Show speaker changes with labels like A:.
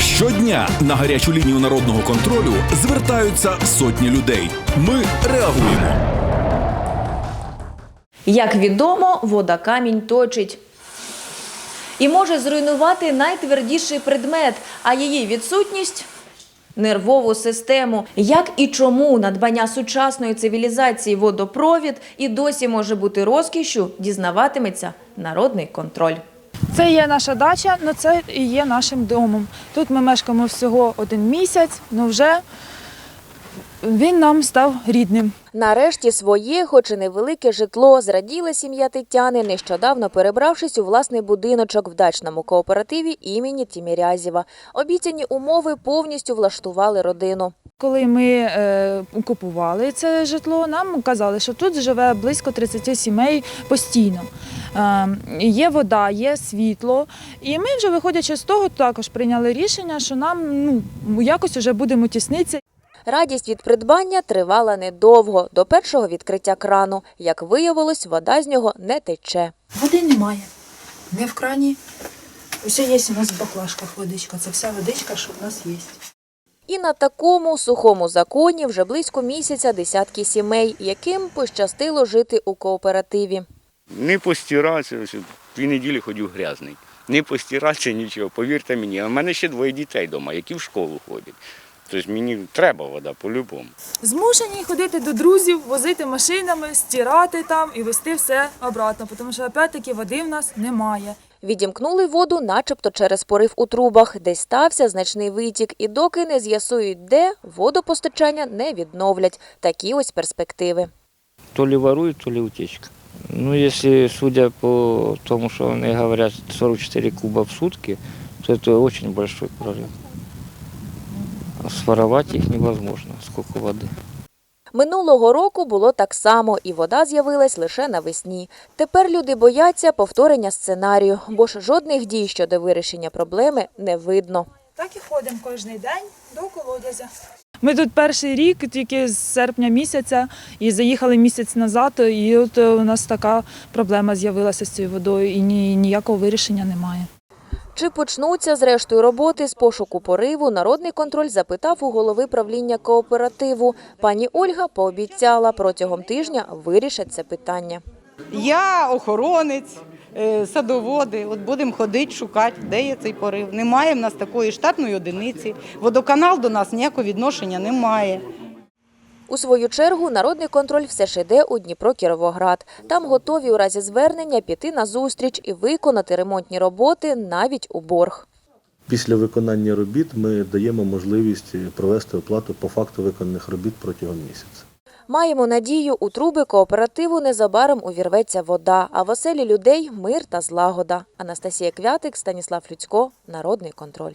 A: Щодня на гарячу лінію народного контролю звертаються сотні людей. Ми реагуємо.
B: Як відомо, вода камінь точить. І може зруйнувати найтвердіший предмет, а її відсутність нервову систему. Як і чому надбання сучасної цивілізації водопровід і досі може бути розкішю, дізнаватиметься народний контроль.
C: Це є наша дача, але це і є нашим домом. Тут ми мешкаємо всього один місяць, але вже він нам став рідним.
B: Нарешті своє, хоч і невелике житло, зраділа сім'я Тетяни, нещодавно перебравшись у власний будиночок в дачному кооперативі імені Тімірязєва. Обіцяні умови повністю влаштували родину.
C: Коли ми е, купували це житло, нам казали, що тут живе близько 30 сімей постійно. Е, є вода, є світло. І ми вже, виходячи з того, також прийняли рішення, що нам ну, якось вже будемо тіснитися.
B: Радість від придбання тривала недовго, до першого відкриття крану. Як виявилось, вода з нього не тече.
C: Води немає. Не в крані. Усе є у нас в баклажках водичка. Це вся водичка, що в нас є.
B: І на такому сухому законі вже близько місяця десятки сімей, яким пощастило жити у кооперативі.
D: Не постирався, дві неділі ходив грязний. Не постирався нічого, повірте мені. А в мене ще двоє дітей вдома, які в школу ходять. Тобто мені треба вода по-любому.
C: Змушені ходити до друзів, возити машинами, стирати там і вести все обратно, тому що опять-таки води в нас немає.
B: Відімкнули воду, начебто через порив у трубах, десь стався значний витік, і доки не з'ясують, де водопостачання не відновлять. Такі ось перспективи.
E: то ли воруют, то ли утечка. Ну, если, судя по тому, что они говорят, 44 куба в сутки, то это очень большой прорыв. Своровать их невозможно, сколько воды.
B: Минулого року було так само, і вода з'явилась лише навесні. Тепер люди бояться повторення сценарію, бо ж жодних дій щодо вирішення проблеми не видно.
C: Так і ходимо кожен день до колодязя. Ми тут перший рік, тільки з серпня місяця, і заїхали місяць назад, і от у нас така проблема з'явилася з цією водою, і ні, ніякого вирішення немає.
B: Чи почнуться зрештою роботи з пошуку пориву, народний контроль запитав у голови правління кооперативу. Пані Ольга пообіцяла протягом тижня вирішать це питання.
F: Я охоронець, е, садоводи. От будемо ходити, шукати, де є цей порив. Немає в нас такої штатної одиниці. Водоканал до нас ніякого відношення не має.
B: У свою чергу народний контроль все ж іде у Дніпро-Кіровоград. Там готові у разі звернення піти на зустріч і виконати ремонтні роботи навіть у борг.
G: Після виконання робіт ми даємо можливість провести оплату по факту виконаних робіт протягом місяця.
B: Маємо надію, у труби кооперативу незабаром увірветься вода, а в оселі людей мир та злагода. Анастасія Квятик, Станіслав Люцько, Народний контроль.